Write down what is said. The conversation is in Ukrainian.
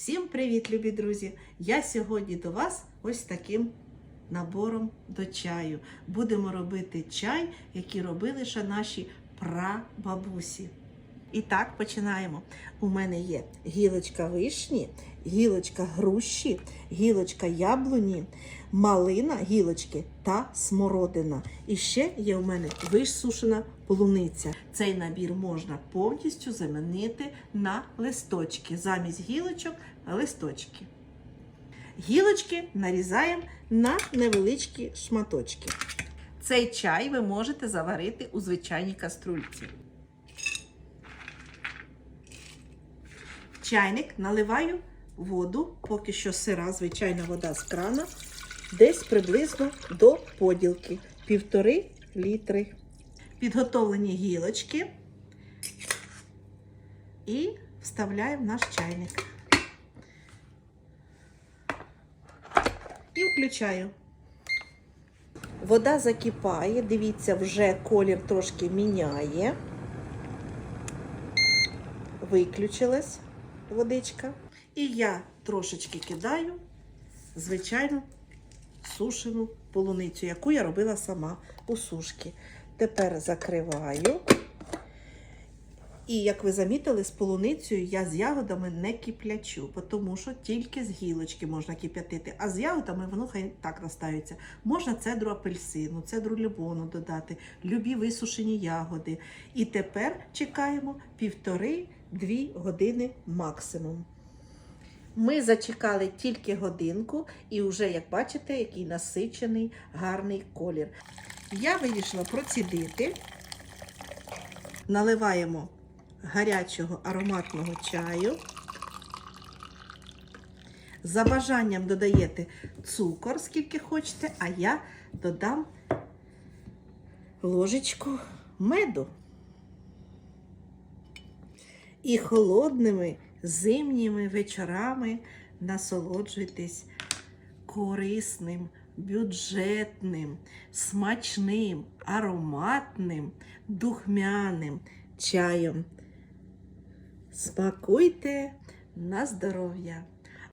Всім привіт, любі друзі! Я сьогодні до вас ось таким набором до чаю. Будемо робити чай, який робили ще наші прабабусі. І так, починаємо. У мене є гілочка вишні, гілочка груші, гілочка яблуні, малина гілочки та смородина. І ще є у мене висушена полуниця. Цей набір можна повністю замінити на листочки. Замість гілочок листочки. Гілочки нарізаємо на невеличкі шматочки. Цей чай ви можете заварити у звичайній каструльці. Чайник наливаю воду, поки що сира, звичайна вода з крана, десь приблизно до поділки півтори літри. Підготовлені гілочки і вставляємо в наш чайник. І включаю. Вода закипає, дивіться, вже колір трошки міняє. Виключилась водичка. І я трошечки кидаю звичайну сушену полуницю, яку я робила сама у сушки. Тепер закриваю. І, як ви замітили, з полуницею я з ягодами не киплячу, тому що тільки з гілочки можна кип'ятити, а з ягодами воно хай так настаються. Можна цедру апельсину, цедру лимону додати, любі висушені ягоди. І тепер чекаємо півтори-дві години максимум. Ми зачекали тільки годинку, і вже, як бачите, який насичений гарний колір. Я вирішила процідити. Наливаємо гарячого ароматного чаю. За бажанням додаєте цукор, скільки хочете, а я додам ложечку меду. І холодними зимніми вечорами насолоджуйтесь корисним, бюджетним, смачним, ароматним, духмяним чаєм. Смакуйте на здоров'я!